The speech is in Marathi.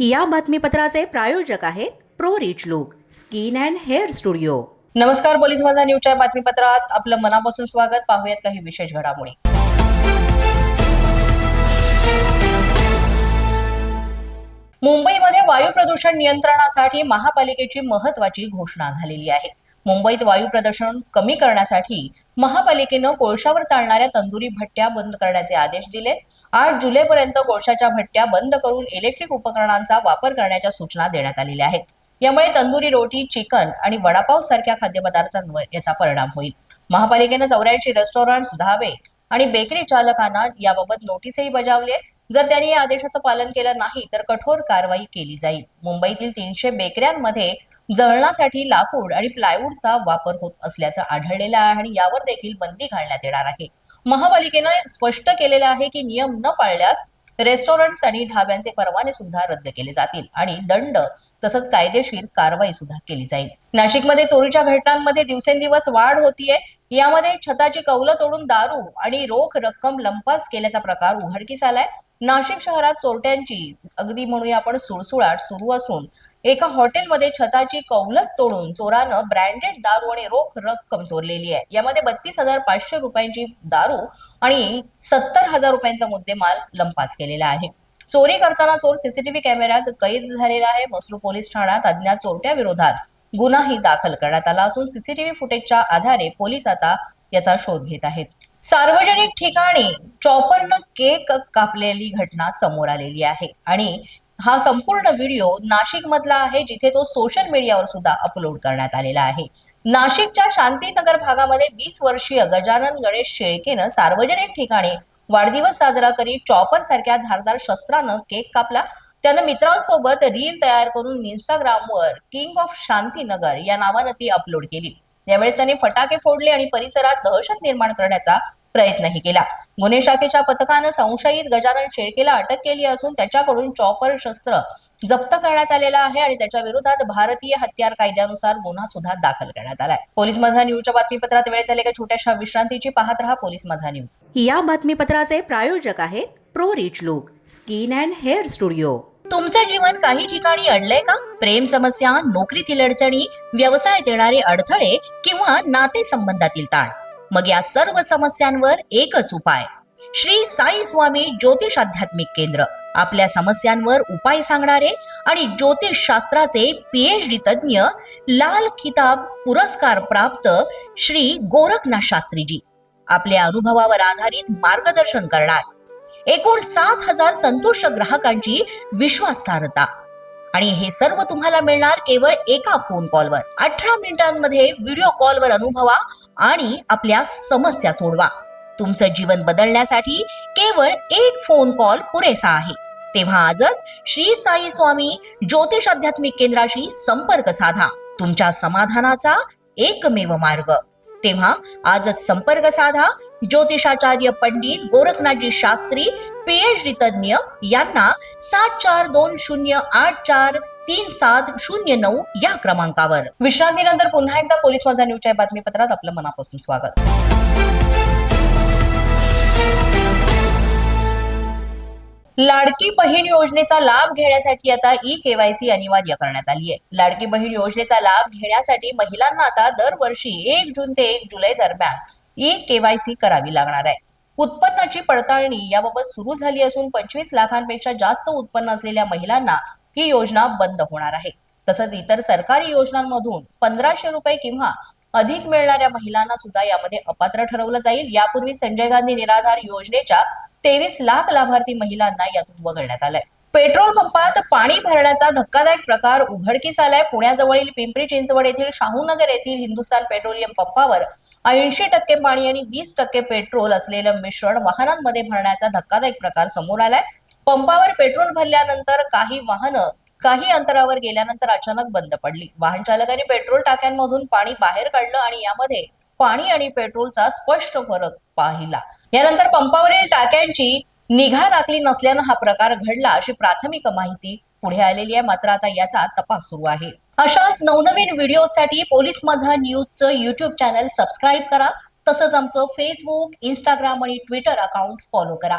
या बातमीपत्राचे प्रायोजक आहेत pro rich look skin and hair studio. नमस्कार पोलीस माझा न्यूजच्या बातमीपत्रात आपलं मनापासून स्वागत. पाहूयात काही विशेष घडामोडी. मुंबईमध्ये वायू प्रदूषण नियंत्रणासाठी महापालिकेची महत्वाची घोषणा झालेली आहे. मुंबईत वायू प्रदूषण कमी करण्यासाठी महापालिकेनं कोळशावर चालणाऱ्या तंदुरी भट्ट्या बंद करण्याचे आदेश दिलेत. आठ जुलैपर्यंत कोळशाच्या भट्ट्या बंद करून इलेक्ट्रिक उपकरणांचा वापर करण्याच्या सूचना देण्यात आलेल्या आहेत. यामुळे तंदुरी रोटी चिकन आणि वडापाव सारख्या खाद्यपदार्थांवर याचा परिणाम होईल. महापालिकेनं चौऱ्याऐंशी रेस्टॉरंट्स ढाबे आणि बेकरी चालकांना याबाबत नोटीसही बजावली आहे. जर त्यांनी या आदेशाचं पालन केलं नाही तर कठोर कारवाई केली जाईल. मुंबईतील तीनशे बेकऱ्यांमध्ये जळणासाठी लाकूड आणि प्लायवूडचा वापर होत असल्याचं आढळलेलं आहे आणि यावर देखील बंदी घालण्यात येणार आहे. महापालिकेनं स्पष्ट केलेलं आहे की नियम न पाळल्यास रेस्टॉरंट्स आणि ढाब्यांचे परवाने सुद्धा रद्द केले जातील आणि दंड तसंच कायदेशीर कारवाई सुद्धा केली जाईल. नाशिकमध्ये चोरीच्या घटनांमध्ये दिवसेंदिवस वाढ होतीये. यामध्ये छताची कौलं तोडून दारू आणि रोख रक्कम लंपास केल्याचा प्रकार उघडकीस आलाय. नाशिक शहरात चोरट्यांची अगदी म्हणूया आपण सुळसुळाट सुरू असून एका हॉटेलमध्ये छताची कौलच तोडून चोरानं ब्रँडेड दारू आणि रोख रक्कम चोरलेली आहे. यामध्ये बत्तीस हजार पाचशे रुपयांची दारू आणि सत्तर हजार रुपयांचा मुद्देमाल लंपास केलेला आहे. चोरी करताना चोर सीसीटीव्ही कॅमेऱ्यात कैद झालेला आहे. मसरू पोलीस ठाण्यात अज्ञात चोरट्या विरोधात गुन्हाही दाखल करण्यात आला असून सीसीटीव्ही फुटेजच्या आधारे पोलीस आता याचा शोध घेत आहेत. सार्वजनिक ठिकाणी चॉपरनं केक कापलेली घटना समोर आलेली आहे आणि हा संपूर्ण व्हिडिओ नाशिक मधला आहे जिथे तो सोशल मीडियावर सुद्धा अपलोड करण्यात आलेला आहे. नाशिकच्या शांतीनगर भागामध्ये वीस वर्षीय गजानन गणेश शेळकेनं सार्वजनिक ठिकाणी वाढदिवस साजरा करीत चॉपर सारख्या धारदार शस्त्रानं केक कापला. त्यानं मित्रांसोबत रील तयार करून इंस्टाग्रामवर किंग ऑफ शांतीनगर या नावानं ती अपलोड केली. यावेळेस त्यांनी फटाके फोडले आणि परिसरात दहशत निर्माण करण्याचा प्रयत्नही केला. गुन्हे शाखेच्या पथकानं संशयित गजानन शेळकेला अटक केली असून त्याच्याकडून चॉपर शस्त्र जप्त करण्यात आलेला आहे आणि त्याच्या विरोधात भारतीय हत्यार कायद्यानुसार गुन्हा सुद्धा दाखल करण्यात आलाय. पोलीस माझा न्यूजच्या बातमीपत्रात वेळ झाले का? छोट्याशा विश्रांतीची पाहत रहा पोलीस माझा न्यूज. या बातमीपत्राचे प्रायोजक आहेत pro rich look skin and hair studio. तुमचं जीवन काही ठिकाणी अडलंय का? प्रेम समस्या नोकरीतील अडचणी व्यवसायात येणारे अडथळे किंवा नाते संबंधातील ताण? मग या सर्व समस्यांवर एकच उपाय. श्री साई स्वामी ज्योतिष आध्यात्मिक केंद्र. आपल्या समस्यांवर उपाय सांगणारे आणि ज्योतिष शास्त्राचे पीएच डी तज्ज्ञ लाल खिताब पुरस्कार प्राप्त श्री गोरखनाथ शास्त्रीजी. आपल्या अनुभवावर आधारित मार्गदर्शन करणार. एकूण सात हजार संतुष्ट ग्राहकांची विश्वासार्हता. आणि हे सर्व तुम्हाला मिळणार केवळ एका फोन कॉलवर अठरा मिनिटांमध्ये व्हिडिओ कॉलवर अनुभवा आणि आपल्या समस्या सोडवा. तुमचं जीवन बदलण्यासाठी केवळ एक फोन कॉल पुरेसा आहे. तेव्हा आजच श्री साई स्वामी ज्योतिष आध्यात्मिक केंद्राशी संपर्क साधा. तुमच्या समाधानाचा एकमेव मार्ग. तेव्हा आजच संपर्क साधा. ज्योतिषाचार्य पंडित गोरखनाथजी शास्त्री पीएचडी तज्ज्ञ यांना सात चार दोन शून्य आठ चार तीन सात शून्य नऊ या क्रमांकावर. विश्रांतीनंतर पुन्हा एकदा पोलीस माझा न्यूजच्या बातमीपत्रात आपलं मनापासून स्वागत. लाडकी बहीण योजनेचा लाभ घेण्यासाठी आता ई केवायसी अनिवार्य करण्यात आली आहे लाडकी बहीण योजनेचा लाभ घेण्यासाठी महिलांना आता दरवर्षी एक जून ते एक जुलै दरम्यान ई केवायसी करावी लागणार आहे. उत्पन्नाची पडताळणी याबाबत सुरू झाली असून पंचवीस लाखांपेक्षा जास्त उत्पन्न असलेल्या महिलांना ही योजना बंद होणार आहे. तसंच इतर सरकारी योजनांमधून पंधराशे रुपये किंवा अधिक मिळणाऱ्या महिलांना सुद्धा यामध्ये अपात्र ठरवलं जाईल. यापूर्वी संजय गांधी निराधार योजनेच्या तेवीस लाख लाभार्थी महिलांना यातून वगळण्यात आलंय. पेट्रोल पंपात पाणी भरण्याचा धक्कादायक प्रकार उघडकीस आलाय. पुण्याजवळील पिंपरी चिंचवड येथील शाहूनगर येथील हिंदुस्थान पेट्रोलियम पंपावर ऐंशी टक्के पाणी आणि वीस टक्के पेट्रोल असलेलं मिश्रण वाहनांमध्ये भरण्याचा धक्कादायक प्रकार समोर आलाय. पंपावर पेट्रोल भरल्यानंतर काही वाहनं काही अंतरावर गेल्यानंतर अचानक बंद पडली. वाहन चालकांनी पेट्रोल टाक्यांमधून पाणी बाहेर काढलं आणि यामध्ये पाणी आणि पेट्रोलचा स्पष्ट फरक पाहिला. यानंतर पंपावरील टाक्यांची निघा राखली नसल्यानं हा प्रकार घडला अशी प्राथमिक माहिती पुढे आलेली आहे. मात्र आता याचा तपास सुरू आहे. अशाच नवनवीन व्हिडिओसाठी पोलीस माझा न्यूजचं युट्यूब चॅनल सबस्क्राईब करा. तसंच आमचं फेसबुक इंस्टाग्राम आणि ट्विटर अकाउंट फॉलो करा.